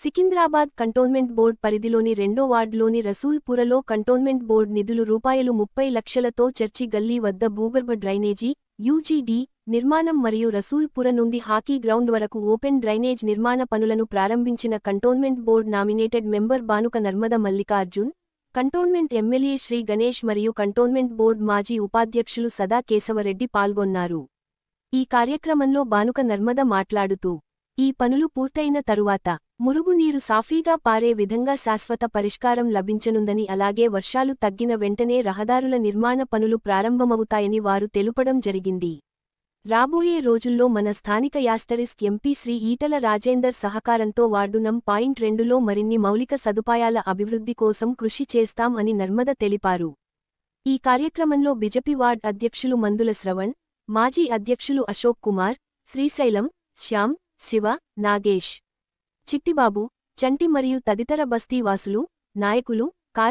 Secunderabad cantonment board పరిధిలోని రెండో వార్డులోని రసూల్పురలో cantonment board నిధులు రూపాయలు ముప్పై లక్షలతో చర్చి గల్లీ వద్ద భూగర్భ డ్రైనేజీ యూజీడీ నిర్మాణం మరియు రసూల్పుర నుండి హాకీ గ్రౌండ్ వరకు ఓపెన్ డ్రైనేజ్ నిర్మాణ పనులను ప్రారంభించిన cantonment board nominated member Banuka Narmada Mallikarjun cantonment MLA Shri Ganesh మరియు కంటోన్మెంట్ బోర్డ్ మాజీ ఉపాధ్యక్షులు సదా కేశవరెడ్డి పాల్గొన్నారు. ఈ కార్యక్రమంలో బానుక నర్మద మాట్లాడుతూ ఈ పనులు పూర్తయిన తరువాత మురుగునీరు సాఫీగా పారే విధంగా శాశ్వత పరిష్కారం లభించనుందని అలాగే వర్షాలు తగ్గిన వెంటనే రహదారుల నిర్మాణ పనులు ప్రారంభమవుతాయని వారు తెలుపడం జరిగింది. రాబోయే రోజుల్లో మన స్థానిక యాస్టరిస్క్ ఎంపీ శ్రీ ఈటల రాజేందర్ సహకారంతో వార్డు నం పాయింట్ రెండులో మరిన్ని మౌలిక సదుపాయాల అభివృద్ధి కోసం కృషి చేస్తాం అని నర్మద తెలిపారు. ఈ కార్యక్రమంలో బిజెపి వార్డ్ అధ్యక్షులు మందుల శ్రవణ్ మాజీ అధ్యక్షులు అశోక్ కుమార్ శ్రీశైలం శ్యామ్ శివ నాగేష్. చిట్టిబాబు చంటి మరియు తదితర బస్తీవాసులు నాయకులు కార్య